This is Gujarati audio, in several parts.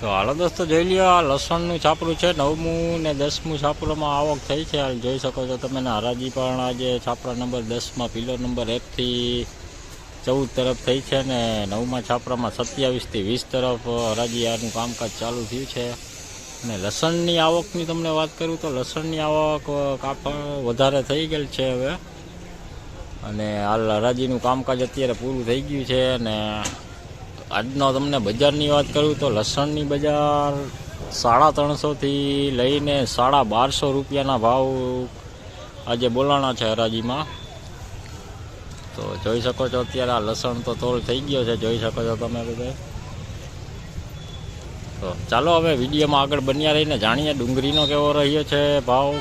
તો હાલો દોસ્તો જોઈ લ્યો, આ લસણનું છાપરું છે, નવમું ને દસમું છાપરામાં આવક થઈ છે. હાલ જોઈ શકો છો તમે હરાજી પણ આજે છાપરા નંબર દસમાં પિલર નંબર એકથી ચૌદ તરફ થઈ છે ને નવમા છાપરામાં સત્યાવીસથી વીસ તરફ હરાજી આનું કામકાજ ચાલુ થયું છે. ને લસણની આવકની તમને વાત કરું તો લસણની આવક કાપડ વધારે થઈ ગયેલ છે હવે. અને હાલ હરાજીનું કામકાજ અત્યારે પૂરું થઈ ગયું છે અને આજનો તમને બજારની વાત કરું તો લસણની બજાર સાડા ત્રણસોથી લઈને સાડા બારસો રૂપિયાના ભાવ આજે બોલાણા છે હરાજીમાં. તો જોઈ શકો છો અત્યારે આ લસણ તો તોલ થઈ ગયો છે, જોઈ શકો છો તમે બધે. તો ચાલો હવે વિડીયોમાં આગળ બન્યા રહીને જાણીએ ડુંગળીનો કેવો રહ્યો છે ભાવ.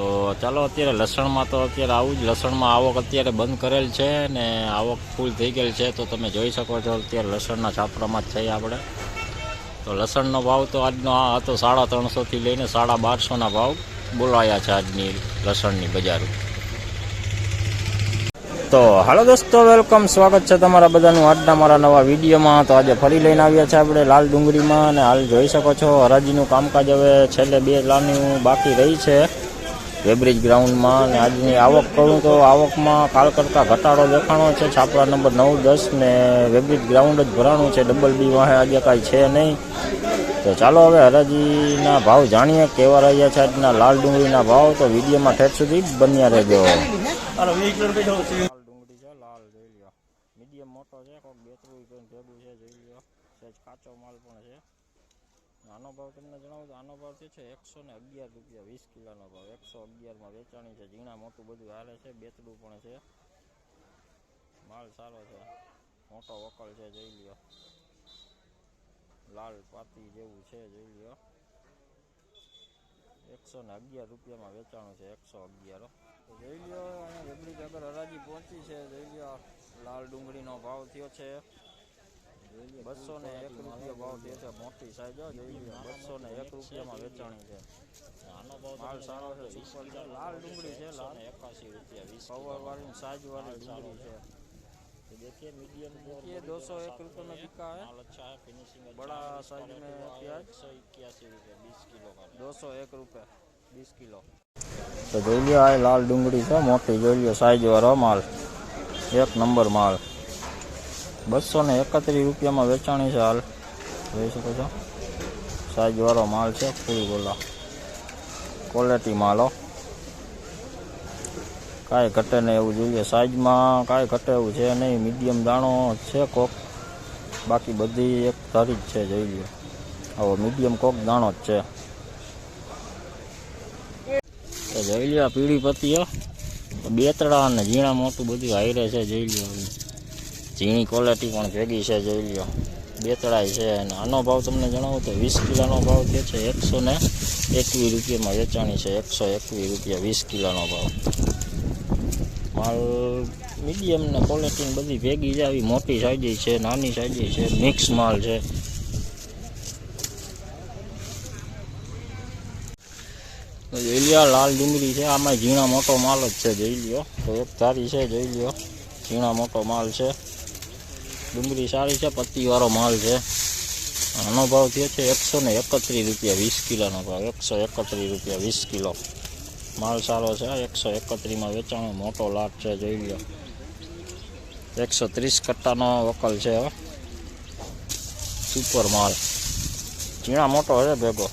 તો ચાલો અત્યારે લસણમાં તો અત્યારે આવું જ, લસણમાં આવક અત્યારે બંધ કરેલ છે ને આવક ફૂલ થઈ ગયેલ છે, તો તમે જોઈ શકો છો અત્યારે લસણના છાપરામાં જ છે આપણે. તો લસણનો ભાવ તો આજનો આ હતો સાડા ત્રણસોથી લઈને સાડા બારસોના ભાવ બોલાયા છે આજની લસણની બજાર તો હાલો દોસ્તો, વેલકમ, સ્વાગત છે તમારા બધાનું આજના મારા નવા વિડીયોમાં. તો આજે ફરી લઈને આવ્યા છે આપણે લાલ ડુંગળીમાં અને હાલ જોઈ શકો છો હરાજીનું કામકાજ હવે છેલ્લે બે લાની બાકી રહી છે. વેબ્રિજ ગ્રાઉન્ડમાં અને આજની આવક કરું તો આવકમાં કાલ કરતાં ઘટાડો દેખાણો છે. છાપરા નંબર નવ દસ ને વેબ્રિજ ગ્રાઉન્ડ જ ભરાણું છે. ડબલ બી વાહે આજે કાંઈ છે નહીં. તો ચાલો હવે હરાજીના ભાવ જાણીએ કેવા રહ્યા છે આજના લાલ ડુંગળીના ભાવ. તો વિડીયોમાં ઠેઠ સુધી બન્યા રહેજો. લાલ ડુંગળી છે લાલ જોઈ લ્યો. મીડિયમ મોટો છે કોઈક બેતરું ભેગું છે જોઈ કાચો માલ પણ છે. આનો ભાવ તમને જણાવું તો આનો ભાવ જે છે એકસો ને અગિયાર રૂપિયા વીસ કિલોનો ભાવ. એકસો અગિયારમાં વેચાણી છે. ઝીણા મોટું બધું હાલે છે. બેતડું પણ છે. માલ સારો છે. મોટો વકલ છે, જોઈ લ્યો. લાલ પાતી જેવું છે, જોઈ લ્યો. એકસો ને અગિયાર રૂપિયામાં વેચાણું છે. એકસો અગિયાર. જોઈ લ્યો, અહીંયા વેબલી આગળ હરાજી પહોંચી છે. જોઈ લ્યો લાલ ડુંગળીનો ભાવ થયો છે. બસો ને એક રૂપિયા ભાવ થયો છે મોટી સાઈઝ જોઈ લ્યો બસો ને એક રૂપિયામાં વેચાણી છે માલ સારો છે સુપર છે લાલ ડુંગળી છે લાલ એકાસી રૂપિયા વીસ કવર વાળી સાઈઝ વાળી ડુંગળી છે तो देखिए मीडियम ये 201 रुपए में बिका है माल अच्छा है फिनिशिंग बड़ा साइज में प्याज सौ इक्यासी रुपये बीस किलो का दो सौ एक रुपये बीस किलो તો જોઈ લ્યો આ લાલ ડુંગળી છે મોટી જોઈ લ્યો સાઈઝ વાળો માલ એક નંબર માલ બસો ને એકત્રીસ રૂપિયામાં વેચાણી છે હાલ. જોઈ શકો છો. સાઈઝવાળો માલ છે, ફૂલ ગોલા. ક્વોલિટી માલો કાંઈ ઘટે નહીં એવું જોઈએ. સાઈઝમાં કાંઈ ઘટે એવું છે નહીં. મીડિયમ દાણો છે કોક. બાકી બધી એક ધારી જ છે, જોઈ લો આવો મીડિયમ કોક દાણો જ છે. જોઈ લો પીળી પત્તીઓ ત્રણ અને ઝીણા મોટું બધું હાઈરે છે, જોઈ હવે. ઝીણી ક્વોલિટી પણ ભેગી છે, જોઈ લ્યો. બેતળાઈ છે અને આનો ભાવ તમને જણાવું તો વીસ કિલોનો ભાવ કે છે એકસો ને એકવીસ રૂપિયામાં વેચાણી છે, એકસો એકવીસ રૂપિયા વીસ કિલોનો ભાવ. માલ મીડિયમ ને ક્વોલિટી બધી ભેગી છે આવી, મોટી સાઈઝ છે, નાની સાઈઝ છે મિક્સ માલ છે. જોઈ લ્યો લાલ ડુંગળી છે, આમાં ઝીણા મોટો માલ જ છે, જોઈ લ્યો. તો એક ધારી છે, જોઈ લ્યો. ઝીણા મોટો માલ છે. ડુંગળી સારી છે, પત્તીવાળો માલ છે. આનો ભાવ થયો છે એકસો ને એકત્રીસ રૂપિયા વીસ કિલોનો ભાવ, એકસો એકત્રીસ રૂપિયા વીસ કિલો. માલ સારો છે એકસો એકત્રીસમાં વેચાણો મોટો લાટ છે, જોઈ લો એકસો ત્રીસ કટ્ટાનો વકલ છે હવે સુપર માલ. ઝીણા મોટો છે ભેગો.